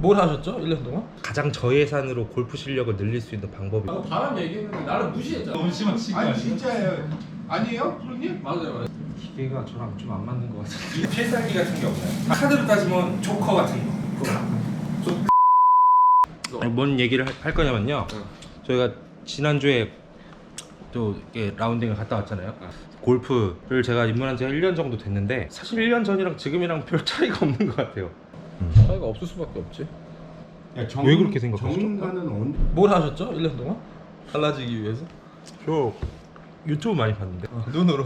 뭘 하셨죠? 1년 동안? 가장 저예산으로 골프 실력을 늘릴 수 있는 방법이 아까 바람 얘기했는데 나를 무시했잖아. 너무 심한 친구 아니 아니야? 진짜예요. 아니에요, 프로님? 맞아요, 맞아요. 기계가 저랑 좀 안 맞는 것 같아요. 이 필살기 같은 게 없나요? 카드로 따지면 조커 같은 거. 아니, 뭔 얘기를 할, 할 거냐면요. 저희가 지난주에 또 이렇게 라운딩을 갔다 왔잖아요. 골프를 제가 입문한 지 1년 정도 됐는데 사실 1년 전이랑 지금이랑 별 차이가 없는 것 같아요. 차이가 없을 수밖에 없지. 야, 정, 왜 그렇게 생각하죠? 정인가는 언... 뭘 하셨죠? 1년 동안? 달라지기 위해서? 저 유튜브 많이 봤는데 눈으로.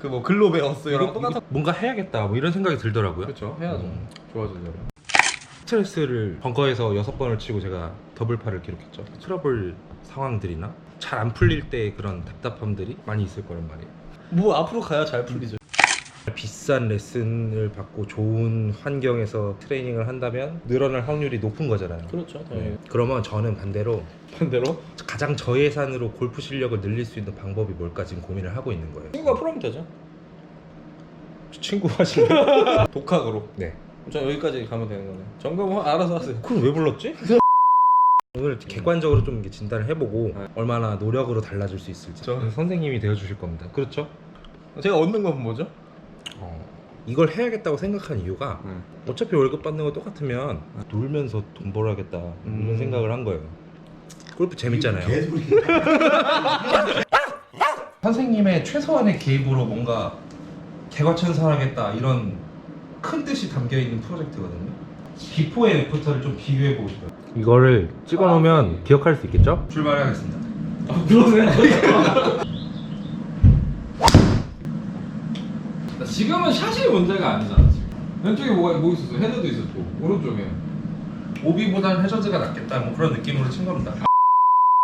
그 뭐 글로 배웠어요. 이거. 이거 뭔가 해야겠다 뭐 이런 생각이 들더라고요. 그렇죠. 해야죠. 음. 좋아지려면. 스트레스를 벙커에서 여섯 번을 치고 제가 더블파를 기록했죠. 트러블 상황들이나 잘 안 풀릴 때 그런 답답함들이 많이 있을 거란 말이에요. 뭐 앞으로 가야 잘 풀리죠. 비싼 레슨을 받고 좋은 환경에서 트레이닝을 한다면 늘어날 확률이 높은 거잖아요. 그렇죠. 네. 그러면 저는 반대로 반대로 가장 저예산으로 골프 실력을 늘릴 수 있는 방법이 뭘까 지금 고민을 하고 있는 거예요. 친구가 풀하면 되죠. 친구 하실래요? 독학으로. 네. 전 여기까지 가면 되는 거네. 점검 알아서 하세요. 그럼 왜 불렀지? 오늘 객관적으로 좀 이렇게 진단을 해보고 네. 얼마나 노력으로 달라질 수 있을지 저- 선생님이 되어 주실 겁니다. 그렇죠? 제가 얻는 건 뭐죠? 어, 이걸 해야겠다고 생각한 이유가 네. 어차피 월급 받는 거 똑같으면 놀면서 돈 벌어야겠다 음. 이런 생각을 한 거예요. 골프 재밌잖아요. 선생님의 최소한의 개입으로 뭔가 개과천선하겠다 이런 큰 뜻이 담겨 있는 프로젝트거든요. 비포의 애프터를 좀 비교해 보고 싶어요. 이거를 찍어 놓으면 기억할 수 있겠죠? 출발하겠습니다. 아, 그러네. 지금은 샷이 문제가 아니잖아. 지금. 왼쪽에 뭐가 뭐 있었어? 헤드도 있었고 오른쪽에. 오비보다는 해저드가 낫겠다 뭐 그런 느낌으로 친 겁니다.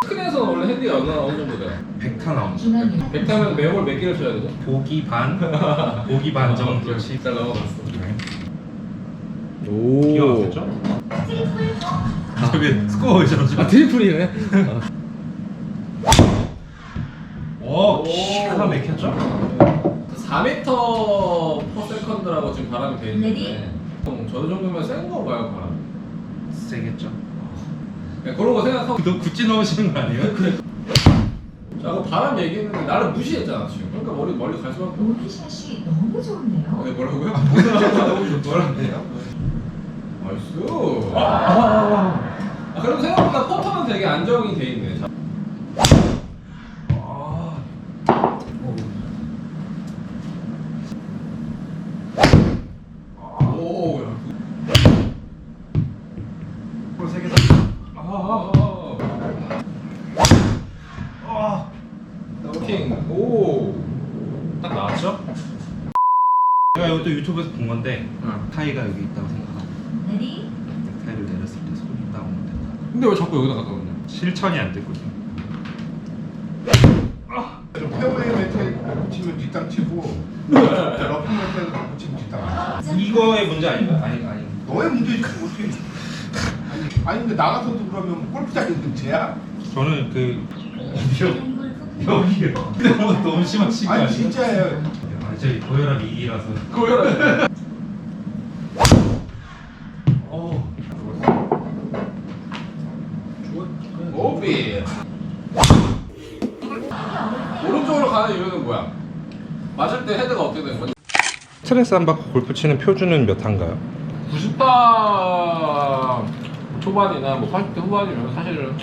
스크린에서 원래 헤드가 어느, 어느 정도 돼요? 100타 나오는 중앙에 100타면 매월 몇 개를 쳐야 되죠? 보기 반, 보기 반 정도. 그렇지. 잘 넘어갔어. 네. 오. 기억 안 됐죠? 저기 스코어 보이죠? 아 트리플이네. 오, 기가 막혔죠? 4m 퍼 세컨드라고 지금 바람이 돼 있는데 형, 저 정도면 센 건가요 바람? 세겠죠. 네, 그런 거 생각하고 너 구찌 넣으시는 거 아니에요? 자, 아까 바람 얘기했는데 나를 무시했잖아 지금 그러니까 머리 멀리 갈 수밖에 없어 오비샷이 너무 좋은데요. 네, 뭐라고요? 너무 좋더란데요? 나이스 아, 그럼 생각보다 퍼터는 되게 안정이 돼 있네 자. 아. 오, 야. 세계다. 아, 아. 킹. 오. 딱 나왔죠? 제가 이것도 유튜브에서 본 건데 응. 타이가 여기 있다고 생각하고 타이를 내렸을 때 손이 나오면 된다. 근데 왜 자꾸 여기다 갖다 놓냐? 실천이 안 됐거든요. 좀 페어웨이 메탈 붙이면 뒷땅 치고 러프 메탈 붙이면 뒷땅. 이거의 문제 아닌가? 아니 아니. 너의 문제지 어떻게? 아니, 근데 나가서도 그러면 골프장이 문제야? 저는 그 여기요. 너무 너무 심한 친구 아니? 진짜예요. 아, 저희 고혈압 2기라서. 그거야. 어. 오비. 오른쪽으로 가는 이유는 뭐야? 맞을 때 헤드가 어떻게 되는 거지? 스트레스 안 받고 골프 치는 표준은 몇 한가요? 90타 초반이나 뭐 80대 후반이면 사실은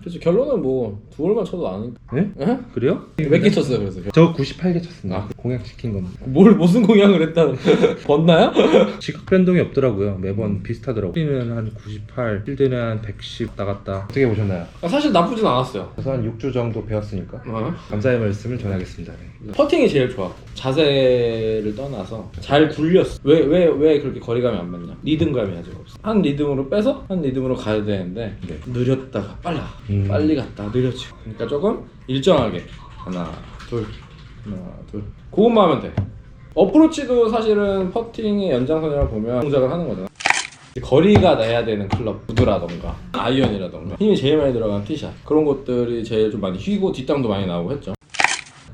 그렇지 결론은 뭐두 홀만 쳐도 아니까 네? 에? 그래요? 몇 개 쳤어요 그래서 저 98개 쳤습니다. 아. 공약 시킨 겁니다. 뭘 무슨 공약을 했다는 벗나요? 지각 변동이 없더라고요. 매번 비슷하더라고요. 필드는 한 98, 필드는 한 110 나갔다. 어떻게 보셨나요? 아, 사실 나쁘진 않았어요 그래서 한 6주 정도 배웠으니까 어? 감사의 말씀을 전하겠습니다. 네. 퍼팅이 제일 좋았고 자세를 떠나서 잘 굴렸어 왜 왜 왜 그렇게 거리감이 안 맞냐 리듬감이 아직 없어 한 리듬으로 빼서 한 리듬으로 가야 되는데 네. 느렸다가 빨라 음. 빨리 갔다 느려지고 그러니까 조금 일정하게 하나 둘 하나 둘 그것만 하면 돼 어프로치도 사실은 퍼팅의 연장선이라고 보면 동작을 하는 거잖아 거리가 나야 되는 클럽 구두라던가 아이언이라던가 힘이 제일 많이 들어가는 티샷 그런 것들이 제일 좀 많이 휘고 뒷땅도 많이 나오고 했죠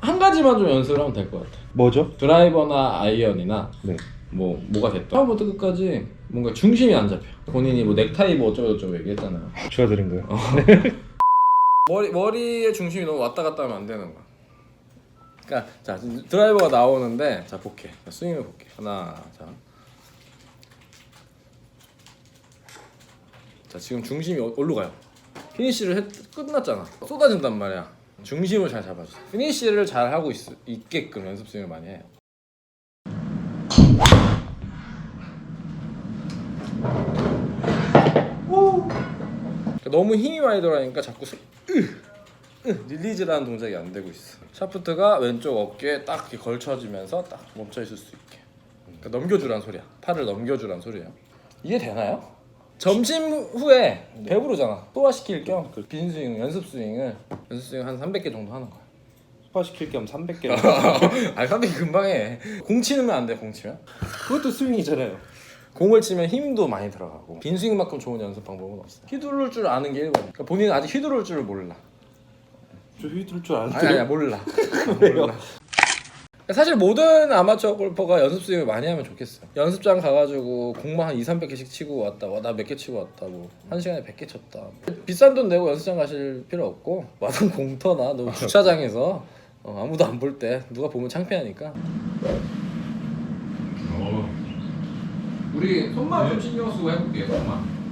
한 가지만 좀 연습을 하면 될 것 같아 뭐죠? 드라이버나 아이언이나 네. 뭐 뭐가 됐다. 처음부터 끝까지 뭔가 중심이 안 잡혀. 본인이 뭐 넥타이 뭐 어쩌고 저쩌고 얘기했잖아요. 주워드린 거요. 머리 머리의 중심이 너무 왔다 갔다 하면 안 되는 거야. 그러니까 자 드라이버가 나오는데 자 볼게 자, 스윙을 볼게 하나 자. 자 지금 중심이 어- 어디로 가요? 피니쉬를 했, 끝났잖아. 쏟아진단 말이야. 중심을 잘 잡아줘. 피니쉬를 잘 하고 있, 있게끔 연습 스윙을 많이 해요. 너무 힘이 많이 들어가니까 자꾸 스- 으, 으, 릴리즈라는 동작이 안 되고 있어. 샤프트가 왼쪽 어깨에 딱 이렇게 걸쳐지면서 딱 멈춰 있을 수 있게. 그러니까 넘겨주란 소리야. 팔을 넘겨주란 소리야. 이해 되나요? 점심 후에 배부르잖아. 소화시킬 겸그 빈스윙, 연습 스윙을 연습 스윙 한 300개 정도 하는 거야. 스파시킬 겸 300개. 아니 300개 금방 해. 공 치면 안 돼. 공 치면. 그것도 스윙이잖아요. 공을 치면 힘도 많이 들어가고 빈스윙만큼 좋은 연습 방법은 없어. 휘두를 줄 아는 게 1번. 그러니까 본인은 아직 휘두를 줄을 몰라. 저 휘둘 줄 아는데. 아니 아니야 몰라. 몰라. 사실 모든 아마추어 골퍼가 연습 스윙을 많이 하면 좋겠어. 연습장 가가지고 공만 한 2, 300개씩 치고 왔다. 와, 나 몇 개 치고 왔다. 뭐. 한 시간에 100개 쳤다. 비싼 돈 내고 연습장 가실 필요 없고 마당 공터나 너 주차장에서 어, 아무도 안 볼 때 누가 보면 창피하니까. 우리 손만 좀 신경 쓰고 해볼게요. 손만.